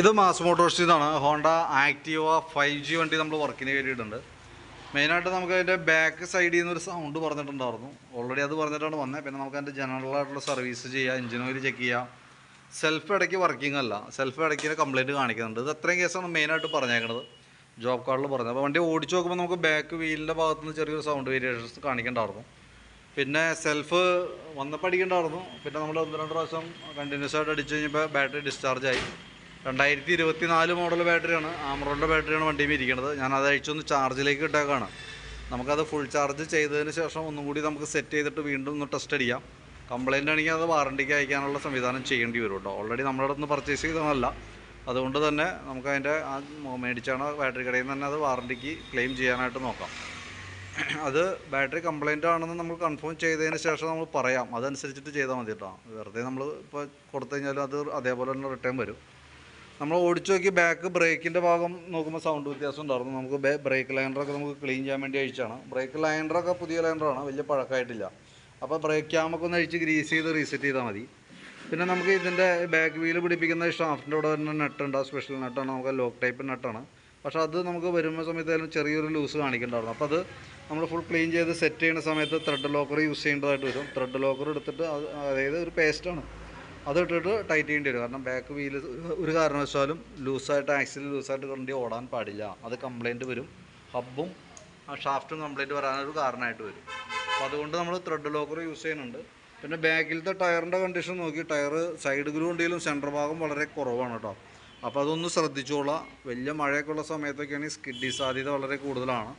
ഇത് മാസ് മോട്ടോഴ്സിൽ നിന്നാണ് Honda Activa five G വണ്ടി നമ്മൾ വർക്കിന് കയറിയിട്ടുണ്ട്. മെയിനായിട്ട് നമുക്ക് അതിന്റെ ബാക്ക് സൈഡിൽ നിന്നൊരു സൗണ്ട് പറഞ്ഞിട്ടുണ്ടായിരുന്നു. ഓൾറെഡി അത് പറഞ്ഞിട്ടാണ് വന്നത് പിന്നെ നമുക്ക് അതിന്റെ ജനറൽ ആയിട്ടുള്ള സർവീസ് ചെയ്യുക എഞ്ചിൻ ഓയിൽ ചെക്ക് ചെയ്യുക സെൽഫ് ഇടയ്ക്ക് വർക്കിംഗ് അല്ല. സെൽഫ് ഇടയ്ക്ക് കംപ്ലൈന്റ് കാണിക്കുന്നുണ്ട്. ഇത് അത്രയും കേസാണ് മെയിനായിട്ട് പറഞ്ഞേക്കുന്നത് ജോബ് കാർഡിൽ പറഞ്ഞത്. അപ്പോൾ വണ്ടി ഓടിച്ച് നോക്കുമ്പോൾ നമുക്ക് ബാക്ക് വീലിന്റെ ഭാഗത്ത് നിന്ന് ചെറിയൊരു സൗണ്ട് വേരിയേഷൻസ് കാണിക്കണ്ടായിരുന്നു. പിന്നെ സെൽഫ് വന്നപ്പോൾ അടിക്കണ്ടായിരുന്നു. പിന്നെ നമ്മൾ ഒന്ന് രണ്ട് പ്രാവശ്യം കണ്ടിന്യൂസ് ആയിട്ട് അടിച്ച് കഴിഞ്ഞപ്പോൾ ബാറ്ററി ഡിസ്ചാർജ് ആയി. രണ്ടായിരത്തി ഇരുപത്തി നാല് മോഡൽ ബാറ്ററിയാണ്. ആമറോണിന്റെ ബാറ്ററിയാണ് വണ്ടിയിൽ ഇരിക്കുന്നത്. ഞാൻ അത് അഴിച്ചൊന്ന് ചാർജിലേക്ക് ഇട്ടേക്കാണ്. നമുക്കത് ഫുൾ ചാർജ് ചെയ്തതിന് ശേഷം ഒന്നും കൂടി നമുക്ക് സെറ്റ് ചെയ്തിട്ട് വീണ്ടും ഒന്ന് ടെസ്റ്റ് അടിക്കാം. കംപ്ലൈന്റ് ആണെങ്കിൽ അത് വാറണ്ടിക്ക് അയക്കാനുള്ള സംവിധാനം ചെയ്യേണ്ടി വരും കേട്ടോ ഓൾറെഡി നമ്മുടെ അടുത്ത് പർച്ചേസ് ചെയ്തതല്ല. അതുകൊണ്ട് തന്നെ നമുക്ക് അതിന്റെ ആ മേടിച്ചാണ് ബാറ്ററി കടയിൽ നിന്ന് തന്നെ അത് വാറണ്ടിക്ക് ക്ലെയിം ചെയ്യാനായിട്ട് നോക്കാം. അത് ബാറ്ററി കംപ്ലൈന്റ് ആണെന്ന് നമ്മൾ കൺഫേം ചെയ്തതിന് ശേഷം നമ്മൾ പറയാം. അതനുസരിച്ചിട്ട് ചെയ്താൽ മതി കേട്ടോ വെറുതെ നമ്മൾ ഇപ്പോൾ കൊടുത്തു കഴിഞ്ഞാൽ അത് അതേപോലെ തന്നെ റിട്ടേൺ വരും. നമ്മൾ ഓടിച്ചു നോക്കി ബാക്ക് ബ്രേക്കിന്റെ ഭാഗം നോക്കുമ്പോൾ സൗണ്ട് വ്യത്യാസം ഉണ്ടായിരുന്നു. നമുക്ക് ബ്രേക്ക് ലൈനറൊക്കെ നമുക്ക് ക്ലീൻ ചെയ്യാൻ വേണ്ടി അഴിച്ചാണ് ബ്രേക്ക് ലൈനറൊക്കെ പുതിയ ലൈനറാണ് വലിയ പഴക്കമായിട്ടില്ല. അപ്പോൾ ബ്രേക്ക് ക്യാമൊക്കെ ഒന്ന് അഴിച്ച് ഗ്രീസ് ചെയ്ത് റീസെറ്റ് ചെയ്താൽ മതി. പിന്നെ നമുക്ക് ഇതിന്റെ ബാക്ക് വീൽ പിടിപ്പിക്കുന്ന ഷാഫ്റ്റിന്റെ അവിടെ തന്നെ നെട്ടുണ്ട് സ്പെഷ്യൽ നെട്ടാണ് നമുക്ക് ലോക്ക് ടൈപ്പ് നെട്ടാണ് പക്ഷേ അത് നമുക്ക് വരുന്ന സമയത്തായാലും ചെറിയൊരു ലൂസ് കാണിക്കുന്നുണ്ടായിരുന്നു അപ്പോൾ അത് നമ്മൾ ഫുൾ ക്ലീൻ ചെയ്ത് സെറ്റ് ചെയ്യുന്ന സമയത്ത് ത്രെഡ് ലോക്കർ യൂസ് ചെയ്യേണ്ടതായിട്ട് വരും. ത്രെഡ് ലോക്കർ എടുത്തിട്ട് അത് അതായത് ഒരു പേസ്റ്റാണ് അത് ഇട്ടിട്ട് ടൈറ്റ് ചെയ്യേണ്ടി വരും. കാരണം ബാക്ക് വീൽ ഒരു കാരണവശാലും ലൂസായിട്ട് ആക്സിൽ ലൂസായിട്ട് വണ്ടി ഓടാൻ പാടില്ല. അത് കംപ്ലൈന്റ് വരും. ഹബ്ബും ആ ഷാഫ്റ്റും കംപ്ലൈന്റ് വരാനൊരു കാരണമായിട്ട് വരും. അപ്പോൾ അതുകൊണ്ട് നമ്മൾ ത്രെഡ് ലോക്കർ യൂസ് ചെയ്യുന്നുണ്ട്. പിന്നെ ബാക്കിലത്തെ ടയറിന്റെ കണ്ടീഷൻ നോക്കി. ടയർ സൈഡ് ഗ്രൂ ഉണ്ടെങ്കിലും സെന്റർ ഭാഗം വളരെ കുറവാണ് കേട്ടോ അപ്പോൾ അതൊന്ന് ശ്രദ്ധിച്ചോളാം. വലിയ മഴയൊക്കെ ഉള്ള സമയത്തൊക്കെയാണെങ്കിൽ സ്കിഡി സാധ്യത വളരെ കൂടുതലാണ്.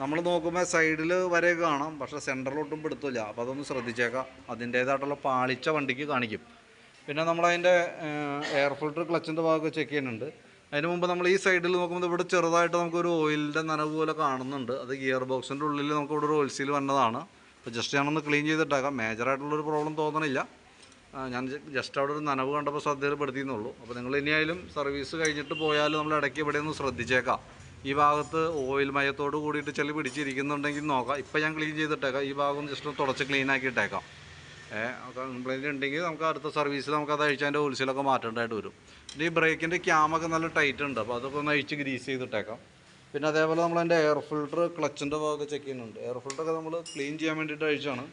നമ്മൾ നോക്കുമ്പോൾ സൈഡിൽ വരെ കാണാം. പക്ഷേ സെന്ററിലോട്ടും പിടുത്തില്ല അപ്പോൾ അതൊന്ന് ശ്രദ്ധിച്ചേക്കാം. അതിന്റേതായിട്ടുള്ള പാളിച്ച വണ്ടിക്ക് കാണിക്കും. പിന്നെ നമ്മളതിന്റെ എയർ ഫിൽട്ടർ ക്ലച്ചിന്റെ ഭാഗമൊക്കെ ചെക്ക് ചെയ്യുന്നുണ്ട്. അതിന് മുമ്പ് നമ്മൾ ഈ സൈഡിൽ നോക്കുമ്പോൾ ഇവിടെ ചെറുതായിട്ട് നമുക്കൊരു ഓയിലിന്റെ നനവ് പോലെ കാണുന്നുണ്ട്. അത് ഗിയർ ബോക്സിന്റെ ഉള്ളിൽ നമുക്ക് ഇവിടെ ഒരു ഓയിൽ സീൽ വന്നതാണ്. അപ്പോൾ ജസ്റ്റ് ഞാനൊന്ന് ക്ലീൻ ചെയ്തിട്ടേക്കാം. മേജറായിട്ടുള്ളൊരു പ്രോബ്ലം തോന്നണില്ല. ഞാൻ ജസ്റ്റ് അവിടെ ഒരു നനവ് കണ്ടപ്പോൾ ശ്രദ്ധയിൽപ്പെടുത്തിയെന്നുള്ളൂ. അപ്പോൾ നിങ്ങൾ ഇനിയായാലും സർവീസ് കഴിഞ്ഞിട്ട് പോയാലും നമ്മൾ ഇടയ്ക്ക് ഇവിടെ ഒന്ന് ശ്രദ്ധിച്ചേക്കാം. ഈ ഭാഗത്ത് ഓയിൽ മയത്തോട് കൂടിയിട്ട് ചെളി പിടിച്ചിരിക്കുന്നുണ്ടെങ്കിൽ നോക്കാം. ഇപ്പം ഞാൻ ക്ലീൻ ചെയ്തിട്ടേക്കാം. ഈ ഭാഗം ജസ്റ്റ് തുടച്ച് ഏഹ് കംപ്ലൈന്റ് ഉണ്ടെങ്കിൽ നമുക്ക് അടുത്ത സർവീസിൽ നമുക്ക് അത് അഴിച്ച് ഓയിൽസിലൊക്കെ മാറ്റേണ്ടതായിട്ട് വരും. പിന്നെ ഈ ബ്രേക്കിന്റെ ക്യാമൊക്കെ നല്ല ടൈറ്റ് ഉണ്ട്. അപ്പോൾ അതൊക്കെ ഒന്ന് അഴിച്ച് ഗ്രീസ് ചെയ്തിട്ടേക്കാം. പിന്നെ അതേപോലെ നമ്മൾ അതിന്റെ എയർ ഫിൽട്ടർ ക്ലച്ചിന്റെ ഭാഗമൊക്കെ ചെക്ക് ചെയ്യുന്നുണ്ട്. എയർ ഫിൽട്ടറൊക്കെ നമ്മൾ ക്ലീൻ ചെയ്യാൻ വേണ്ടിയിട്ട് അഴിച്ചാണ്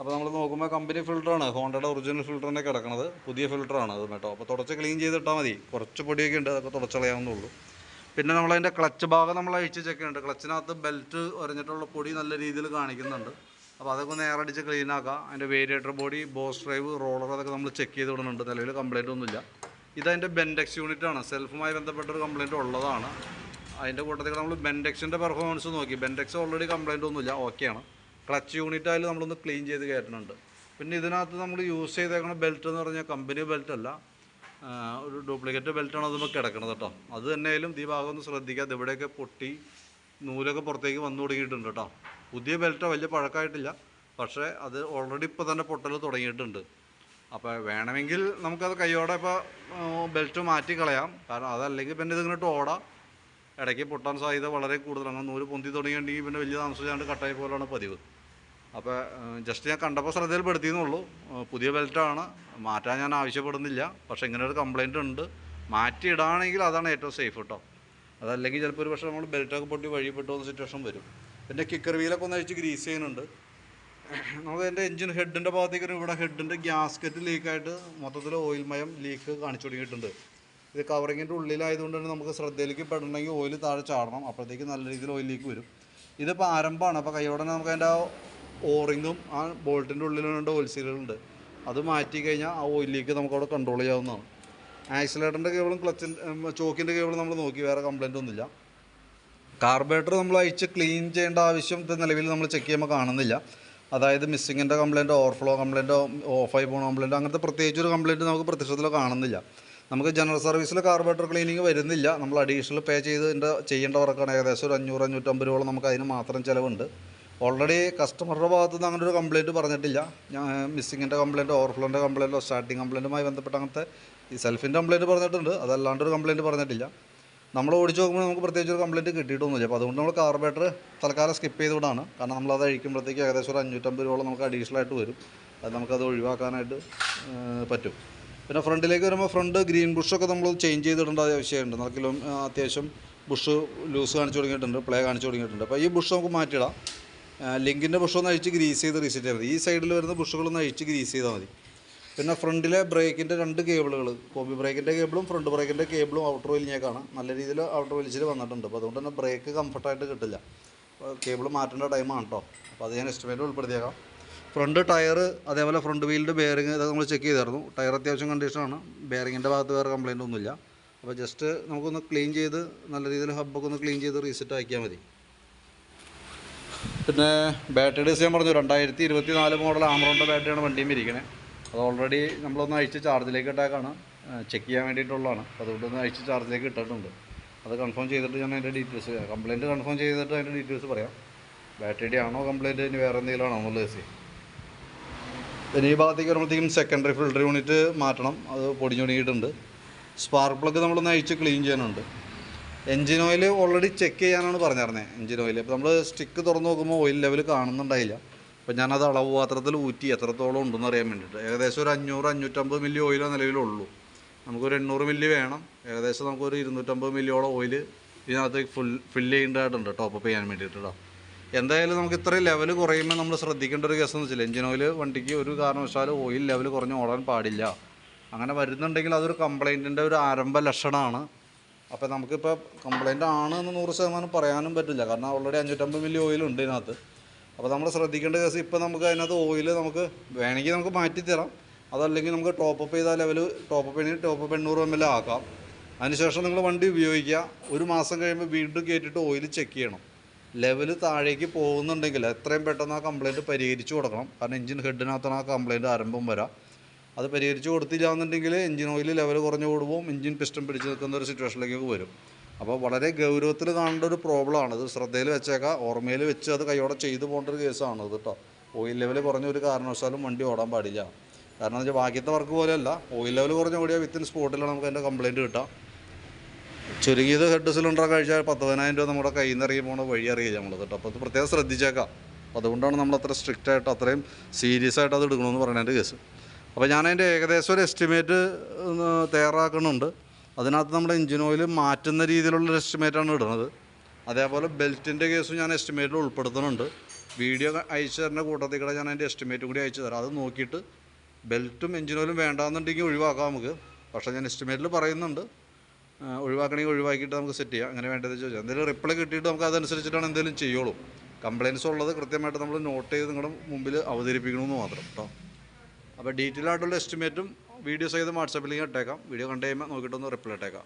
അപ്പോൾ നമ്മൾ നോക്കുമ്പോൾ കമ്പനി ഫിൽറ്ററാണ് ഹോണ്ടയുടെ ഒറിജിനൽ ഫിൽറ്റർ തന്നെ കിടക്കുന്നത് പുതിയ ഫിൽറ്ററാണ് അത് കേട്ടോ. അപ്പോൾ തുടച്ച് ക്ലീൻ ചെയ്തിട്ടാൽ മതി. കുറച്ച് പൊടിയൊക്കെ ഉണ്ട്. അതൊക്കെ തുടച്ചളയാവുന്നുള്ളൂ പിന്നെ നമ്മളതിന്റെ ക്ലച്ച് ഭാഗം നമ്മൾ അഴിച്ച് ചെക്ക് ചെയ്യുന്നുണ്ട്. ക്ലച്ചിനകത്ത് ബെൽറ്റ് ഒരഞ്ഞിട്ടുള്ള പൊടി നല്ല രീതിയിൽ കാണിക്കുന്നുണ്ട്. അപ്പോൾ അതൊക്കെ ഒന്ന് എയറടിച്ച് ക്ലീൻ ആക്കാം. അതിന്റെ variator body boss drive roller അതൊക്കെ നമ്മൾ ചെക്ക് ചെയ്ത് വിടുന്നുണ്ട് നിലവിൽ കംപ്ലൈന്റ് ഒന്നുമില്ല. ഇതതിന്റെ ബെൻഡെക്സ് യൂണിറ്റ് ആണ്. സെൽഫുമായി ബന്ധപ്പെട്ടൊരു കംപ്ലൈന്റ് ഉള്ളതാണ്. അതിന്റെ കൂട്ടത്തിൽ നമ്മൾ ബെൻഡെക്സിന്റെ പെർഫോമൻസ് നോക്കി. ബെൻഡെക്സ് ഓൾറെഡി കംപ്ലൈന്റ് ഒന്നുമില്ല. ഓക്കെയാണ് ക്ലച്ച് യൂണിറ്റ് ആയാലും നമ്മളൊന്ന് ക്ലീൻ ചെയ്ത് കയറ്റുന്നുണ്ട് പിന്നെ ഇതിനകത്ത് നമ്മൾ യൂസ് ചെയ്തേക്കുന്ന ബെൽറ്റ് എന്ന് പറഞ്ഞാൽ കമ്പനി ബെൽറ്റ് അല്ല. ഒരു ഡ്യൂപ്ലിക്കേറ്റ് ബെൽറ്റാണ് അതുമ്പോൾ കിടക്കുന്നത് കേട്ടോ. അത് തന്നെയായാലും ഈ ഭാഗം ഒന്ന് ശ്രദ്ധിക്കുക. ഇവിടെയൊക്കെ പൊട്ടി നൂലൊക്കെ പുറത്തേക്ക് വന്നു തുടങ്ങിയിട്ടുണ്ട് കേട്ടോ. പുതിയ ബെൽറ്റ് വലിയ പഴക്കമായിട്ടില്ല. പക്ഷേ അത് ഓൾറെഡി ഇപ്പോൾ തന്നെ പൊട്ടൽ തുടങ്ങിയിട്ടുണ്ട്. അപ്പോൾ വേണമെങ്കിൽ നമുക്കത് കൈയോടെ ഇപ്പോൾ ബെൽറ്റ് മാറ്റി കളയാം. കാരണം അതല്ലെങ്കിൽ പിന്നെ ഇതിങ്ങോട്ട് ഓടാം. ഇടയ്ക്ക് പൊട്ടാൻ സാധ്യത വളരെ കൂടുതലാണ്. നൂൽ പൊന്തി തുടങ്ങിയിട്ടുണ്ടെങ്കിൽ പിന്നെ വലിയ താമസിച്ചാണ്ട് കട്ടായി പോലാണ് പതിവ്. അപ്പോൾ ജസ്റ്റ് ഞാൻ കണ്ടപ്പോൾ ശ്രദ്ധയിൽപ്പെടുത്തിയെന്നുള്ളൂ. പുതിയ ബെൽറ്റാണ് മാറ്റാൻ ഞാൻ ആവശ്യപ്പെടുന്നില്ല. പക്ഷേ ഇങ്ങനെ ഒരു കംപ്ലയിന്റ് ഉണ്ട്. മാറ്റി അതാണ് ഏറ്റവും സേഫ് കേട്ടോ അതല്ലെങ്കിൽ ചിലപ്പോൾ ഒരു പക്ഷേ നമ്മൾ ബെൽറ്റൊക്കെ പൊട്ടി വഴിപ്പെട്ടു പോകുന്ന സിറ്റുവേഷൻ വരും. പിന്നെ കിക്കർ വീലൊക്കെ ഒന്ന് അഴിച്ച് ഗ്രീസ് ചെയ്യുന്നുണ്ട്. നമുക്ക് അതിന്റെ എഞ്ചിൻ ഹെഡിന്റെ ഭാഗത്തേക്ക് ഇവിടെ ഹെഡിന്റെ ഗ്യാസ്കറ്റ് ലീക്കായിട്ട് മൊത്തത്തിൽ ഓയിൽ മയം ലീക്ക് കാണിച്ചു തുടങ്ങിയിട്ടുണ്ട്. ഇത് കവറിങ്ങിന്റെ ഉള്ളിലായതുകൊണ്ട് തന്നെ നമുക്ക് ശ്രദ്ധയിലേക്ക് പെടണമെങ്കിൽ ഓയിൽ താഴെ ചാടണം. അപ്പോഴത്തേക്ക് നല്ല രീതിയിൽ ഓയിൽ ലീക്ക് വരും. ഇതിപ്പോൾ ആരംഭമാണ്. അപ്പോൾ കൈയോടെ നമുക്ക് അതിന്റെ ആ ഓറിങ്ങും ആ ബോൾട്ടിന്റെ ഉള്ളിലുണ്ട് ഓയിൽ സീലുകളുണ്ട് അത് മാറ്റി കഴിഞ്ഞാൽ ആ ഓയിൽ ലീക്ക് നമുക്ക് അവിടെ കൺട്രോൾ ചെയ്യാവുന്നതാണ്. ആക്സിലേറ്ററിന്റെ കേബിളും ക്ലച്ചിന്റെ ചോക്കിന്റെ കേബിളും നമ്മൾ നോക്കി വേറെ കംപ്ലൈന്റ് ഒന്നുമില്ല. കാർബേറ്റർ നമ്മൾ അയച്ച് ക്ലീൻ ചെയ്യേണ്ട ആവശ്യം നിലവിൽ നമ്മൾ ചെക്ക് ചെയ്യുമ്പോൾ കാണുന്നില്ല. അതായത് മിസ്സിങ്ങിന്റെ കംപ്ലൈന്റോ ഓവർഫ്ലോ കംപ്ലയിന്റോ ഓഫായി പോകുന്ന കംപ്ലയിന്റോ അങ്ങനത്തെ പ്രത്യേകിച്ച് ഒരു കംപ്ലയിന്റ് നമുക്ക് പ്രത്യക്ഷത്തിൽ കാണുന്നില്ല. നമുക്ക് ജനറൽ സർവീസിൽ കാർബേറ്റർ ക്ലീനിങ് വരുന്നില്ല. നമ്മൾ അഡീഷണൽ പേ ചെയ്തതിന്റെ ചെയ്യേണ്ട വർക്കാണ് ഏകദേശം ഒരു അഞ്ഞൂറ് അഞ്ഞൂറ്റമ്പത് രൂപയോളം നമുക്ക് അതിന് മാത്രം ചിലവുണ്ട്. ഓൾറെഡി കസ്റ്റമറുടെ ഭാഗത്തുനിന്ന് അങ്ങനെ ഒരു കംപ്ലയിന്റ് പറഞ്ഞിട്ടില്ല. ഞാൻ മിസ്സിങ്ങിന്റെ കംപ്ലയിന്റ് ഓവർഫ്ലോന്റെ കംപ്ലയിന്റോ സ്റ്റാർട്ടിങ് കംപ്ലയിന്റുമായി ബന്ധപ്പെട്ട അങ്ങനത്തെ ഈ സെൽഫിന്റെ കംപ്ലയിന്റ് പറഞ്ഞിട്ടുണ്ട്. അതല്ലാണ്ട് ഒരു കംപ്ലയിന്റ് പറഞ്ഞിട്ടില്ല. നമ്മൾ ഓടിച്ച് നോക്കുമ്പോൾ നമുക്ക് പ്രത്യേകിച്ച് ഒരു കംപ്ലയിന്റ് കിട്ടിയിട്ടൊന്നുമില്ല. അപ്പോൾ അതുകൊണ്ട് നമ്മൾ കാർബറേറ്റർ തൽക്കാലം സ്കിപ്പ് ചെയ്ത് വിടാണ് കാരണം നമ്മളത് അഴിക്കുമ്പോഴത്തേക്ക് ഏകദേശം ഒരു അഞ്ഞൂറ്റമ്പത് രൂപ നമുക്ക് അഡീഷണൽ ആയിട്ട് വരും. അത് നമുക്കത് ഒഴിവാക്കാനായിട്ട് പറ്റും. പിന്നെ ഫ്രണ്ടിലേക്ക് വരുമ്പോൾ ഫ്രണ്ട് ഗ്രീൻ ബുഷൊക്കെ നമ്മൾ ചേഞ്ച് ചെയ്തിടേണ്ട ആവശ്യമുണ്ട്. കിലോ അത്യാവശ്യം ബുഷ് ലൂസ് കാണിച്ചു തുടങ്ങിയിട്ടുണ്ട് പ്ലേ കാണിച്ചു തുടങ്ങിയിട്ടുണ്ട്. അപ്പോൾ ഈ ബുഷ് നമുക്ക് മാറ്റിയിടാം. ലിങ്കിന്റെ ബുഷൊന്ന് അഴിച്ച് ഗ്രീസ് ചെയ്ത് റീസെറ്റ് ചെയ്താൽ മതി. ഈ സൈഡിൽ വരുന്ന ബുഷുകളൊന്ന് അഴിച്ച് ഗ്രീസ് ചെയ്താൽ മതി. പിന്നെ ഫ്രണ്ടിലെ ബ്രേക്കിന്റെ രണ്ട് കേബിളുകൾ. കോമ്പി ബ്രേക്കിന്റെ കേബിളും ഫ്രണ്ട് ബ്രേക്കിന്റെ കേബിളും ഔട്ടർ വലിഞ്ഞേക്കാണ് നല്ല രീതിയിൽ ഔട്ടർ വലിച്ചിൽ വന്നിട്ടുണ്ട്. അപ്പോൾ അതുകൊണ്ട് തന്നെ ബ്രേക്ക് കംഫർട്ടായിട്ട് കിട്ടില്ല. കേബിൾ മാറ്റേണ്ട ടൈമാണ് കേട്ടോ അപ്പോൾ അത് ഞാൻ എസ്റ്റിമേറ്റ് ഉൾപ്പെടുത്തിയേക്കാം. ഫ്രണ്ട് ടയർ അതേപോലെ ഫ്രണ്ട് വീലിന്റെ ബെയറിങ് ഇതൊക്കെ നമ്മൾ ചെക്ക് ചെയ്തായിരുന്നു. ടയർ അത്യാവശ്യം കണ്ടീഷനാണ് ബെയറിങ്ങിന്റെ ഭാഗത്ത് വേറെ കംപ്ലൈന്റ് ഒന്നുമില്ല. അപ്പോൾ ജസ്റ്റ് നമുക്കൊന്ന് ക്ലീൻ ചെയ്ത് നല്ല രീതിയിൽ ഹബ്ബൊക്കെ ഒന്ന് ക്ലീൻ ചെയ്ത് റീസെറ്റ് ആക്കിയാൽ മതി. പിന്നെ ബാറ്ററി ഡേസ് ഞാൻ പറഞ്ഞു രണ്ടായിരത്തി ഇരുപത്തി നാല് മോഡൽ ആമറോണിന്റെ ബാറ്ററിയാണ് വണ്ടിയും ഇരിക്കണേ. അത് ഓൾറെഡി നമ്മളൊന്ന് അയച്ച് ചാർജിലേക്ക് ഇട്ടേക്കാണ്. ചെക്ക് ചെയ്യാൻ വേണ്ടിയിട്ടുള്ളതാണ്. അതുകൊണ്ട് ഒന്ന് അയച്ച് ചാർജിലേക്ക് ഇട്ടിട്ടുണ്ട്. അത് കൺഫേം ചെയ്തിട്ട് ഞാൻ അതിന്റെ ഡീറ്റെയിൽസ് കംപ്ലയിന്റ് കൺഫേം ചെയ്തിട്ട് അതിന്റെ ഡീറ്റെയിൽസ് പറയാം. ബാറ്ററിയുടെ ആണോ കംപ്ലയിന്റ് ഇനി വേറെ എന്തെങ്കിലും ആണോ എന്നുള്ളത് സി പിന്നെ ഈ ഭാഗത്തേക്ക് വരുമ്പോഴത്തേക്കും സെക്കൻഡറി ഫിൽട്ടർ യൂണിറ്റ് മാറ്റണം. അത് പൊടിഞ്ഞൊടുങ്ങിയിട്ടുണ്ട് സ്പാർക്ക് പ്ലഗ് നമ്മളൊന്ന് അഴിച്ച് ക്ലീൻ ചെയ്യാനുണ്ട്. എൻജിൻ ഓയിൽ ഓൾറെഡി ചെക്ക് ചെയ്യാനാണ് പറഞ്ഞിരുന്നത് എൻജിൻ ഓയിൽ അപ്പോൾ നമ്മൾ സ്റ്റിക്ക് തുറന്ന് നോക്കുമ്പോൾ ഓയിൽ ലെവൽ കാണുന്നുണ്ടായില്ല. അപ്പോൾ ഞാനത് അളവ് പാത്രത്തിൽ ഊറ്റി എത്രത്തോളം ഉണ്ടെന്ന് അറിയാൻ വേണ്ടിയിട്ട്. ഏകദേശം ഒരു അഞ്ഞൂറ് അഞ്ഞൂറ്റമ്പത് മില്ലി ഓയിലോ നിലവിലുള്ളൂ. നമുക്കൊരു എണ്ണൂറ് മില്ലി വേണം. ഏകദേശം നമുക്കൊരു ഇരുന്നൂറ്റമ്പത് മില്ലിയോളം ഓയിൽ ഇതിനകത്ത് ഫുൾ ഫിൽ ചെയ്യേണ്ടതായിട്ടുണ്ട് ടോപ്പ് ചെയ്യാൻ വേണ്ടിയിട്ട് എന്തായാലും നമുക്ക് ഇത്രയും ലെവൽ കുറയുമ്പോൾ നമ്മൾ ശ്രദ്ധിക്കേണ്ട ഒരു കേസെന്ന് വെച്ചാൽ എഞ്ചിൻ ഓയിൽ വണ്ടിക്ക് ഒരു കാരണവശാലും ഓയിൽ ലെവൽ കുറഞ്ഞ് ഓടാൻ പാടില്ല. അങ്ങനെ വരുന്നുണ്ടെങ്കിൽ അതൊരു കംപ്ലൈന്റിന്റെ ഒരു ആരംഭ ലക്ഷണമാണ്. അപ്പോൾ നമുക്കിപ്പോൾ കംപ്ലൈന്റ് ആണ് എന്ന് നൂറ് ശതമാനം പറയാനും പറ്റില്ല. കാരണം ഓൾറെഡി അഞ്ഞൂറ്റമ്പത് മില്ലി ഓയിൽ ഉണ്ട് ഇതിനകത്ത്. അപ്പോൾ നമ്മൾ ശ്രദ്ധിക്കേണ്ട കേസ് ഇപ്പോൾ നമുക്ക് അതിനകത്ത് ഓയിൽ നമുക്ക് വേണമെങ്കിൽ നമുക്ക് മാറ്റി മാറ്റിത്തരാം അതല്ലെങ്കിൽ നമുക്ക് ടോപ്പ് അപ്പ് ചെയ്ത ലെവൽ ടോപ്പ് ചെയ്യണമെങ്കിൽ ടോപ്പപ്പ് എണ്ണൂറ് എം എൽ ആക്കാം. അതിനുശേഷം നിങ്ങൾ വണ്ടി ഉപയോഗിക്കുക. ഒരു മാസം കഴിയുമ്പോൾ വീണ്ടും കയറ്റിയിട്ട് ഓയിൽ ചെക്ക് ചെയ്യണം. ലെവൽ താഴേക്ക് പോകുന്നുണ്ടെങ്കിൽ എത്രയും പെട്ടെന്ന് ആ കംപ്ലയിന്റ് പരിഹരിച്ചു കൊടുക്കണം. കാരണം എഞ്ചിൻ ഹെഡിനകത്താണ് ആ കംപ്ലയിന്റ് ആരംഭം വരാം. അത് പരിഹരിച്ച് കൊടുത്തില്ല എന്നുണ്ടെങ്കിൽ എഞ്ചിൻ ഓയിൽ ലെവൽ കുറഞ്ഞു കൂടുമ്പോൾ എഞ്ചിൻ പിസ്റ്റം പിടിച്ച് നിൽക്കുന്ന ഒരു സിറ്റുവേഷനിലേക്ക് വരും. അപ്പോൾ വളരെ ഗൗരവത്തിൽ കാണേണ്ട ഒരു പ്രോബ്ലമാണ് ഇത് ശ്രദ്ധയിൽ വെച്ചേക്കാം. ഓർമ്മയിൽ വെച്ച് അത് കൈയോടെ ചെയ്തു പോകേണ്ട ഒരു കേസാണ് ഇത് കേട്ടോ ഓയിൽ ലെവൽ കുറഞ്ഞ ഒരു കാരണവശാലും വണ്ടി ഓടാൻ പാടില്ല. കാരണം എന്ന് വെച്ചാൽ ബാക്കിയത്തെ വർക്ക് പോലെയല്ല. ഓയിൽ ലെവൽ കുറഞ്ഞ ഓടിയാൽ വിത്തിൻ സ്പോട്ടിലാണ് നമുക്ക് അതിന്റെ കംപ്ലയിന്റ് കിട്ടാം. ചുരുങ്ങിയത് ഹെഡ് സിലിണ്ടർ കഴിച്ചാൽ പത്ത് പതിനായിരം രൂപ നമ്മുടെ കയ്യിൽ നിന്ന് ഇറങ്ങി പോകുന്ന വഴി അറിയില്ല നമ്മൾ കേട്ടോ അപ്പോൾ അത് പ്രത്യേകം ശ്രദ്ധിച്ചേക്കാം. അപ്പോൾ അതുകൊണ്ടാണ് നമ്മൾ അത്ര സ്ട്രിക്റ്റ് ആയിട്ട് അത്രയും സീരിയസ് ആയിട്ട് അത് എടുക്കണമെന്ന് പറയുന്നതിന്റെ കേസ് അപ്പോൾ ഞാൻ അതിന്റെ ഏകദേശം ഒരു എസ്റ്റിമേറ്റ് തയ്യാറാക്കുന്നുണ്ട്. അതിനകത്ത് നമ്മുടെ എഞ്ചിൻ ഓയിൽ മാറ്റുന്ന രീതിയിലുള്ള എസ്റ്റിമേറ്റാണ് ഇടുന്നത്. അതേപോലെ ബെൽറ്റിന്റെ കേസും ഞാൻ എസ്റ്റിമേറ്റിൽ ഉൾപ്പെടുത്തുന്നുണ്ട്. വീഡിയോ അയച്ചു തരുന്ന കൂട്ടത്തിൽ കൂടെ ഞാൻ അതിന്റെ എസ്റ്റിമേറ്റ് കൂടി അയച്ചു തരാം. അത് നോക്കിയിട്ട് ബെൽറ്റും എഞ്ചിൻ ഓയിലും വേണ്ടാന്നുണ്ടെങ്കിൽ ഒഴിവാക്കാം നമുക്ക്. പക്ഷേ ഞാൻ എസ്റ്റിമേറ്റിൽ പറയുന്നുണ്ട്. ഒഴിവാക്കണമെങ്കിൽ ഒഴിവാക്കിയിട്ട് നമുക്ക് സെറ്റ് ചെയ്യാം. അങ്ങനെ വേണ്ടത് ചോദിച്ചാൽ എന്തെങ്കിലും റിപ്ലൈ കിട്ടിയിട്ട് നമുക്ക് അതനുസരിച്ചിട്ടാണ് എന്തെങ്കിലും ചെയ്യുള്ളൂ. കംപ്ലയിൻസ് ഉള്ളത് കൃത്യമായിട്ട് നമ്മൾ നോട്ട് ചെയ്ത് നിങ്ങളുടെ മുമ്പിൽ അവതരിപ്പിക്കണമെന്ന് മാത്രം കേട്ടോ അപ്പോൾ ഡീറ്റെയിൽ ആയിട്ടുള്ള എസ്റ്റിമേറ്റും വീഡിയോ സഹിതം വാട്സാപ്പിൽ ഇട്ടേക്കാം. വീഡിയോ കണ്ടു കഴിയുമ്പോൾ നോക്കിയിട്ടൊന്ന് റിപ്ലൈ ഇട്ടേക്കാം.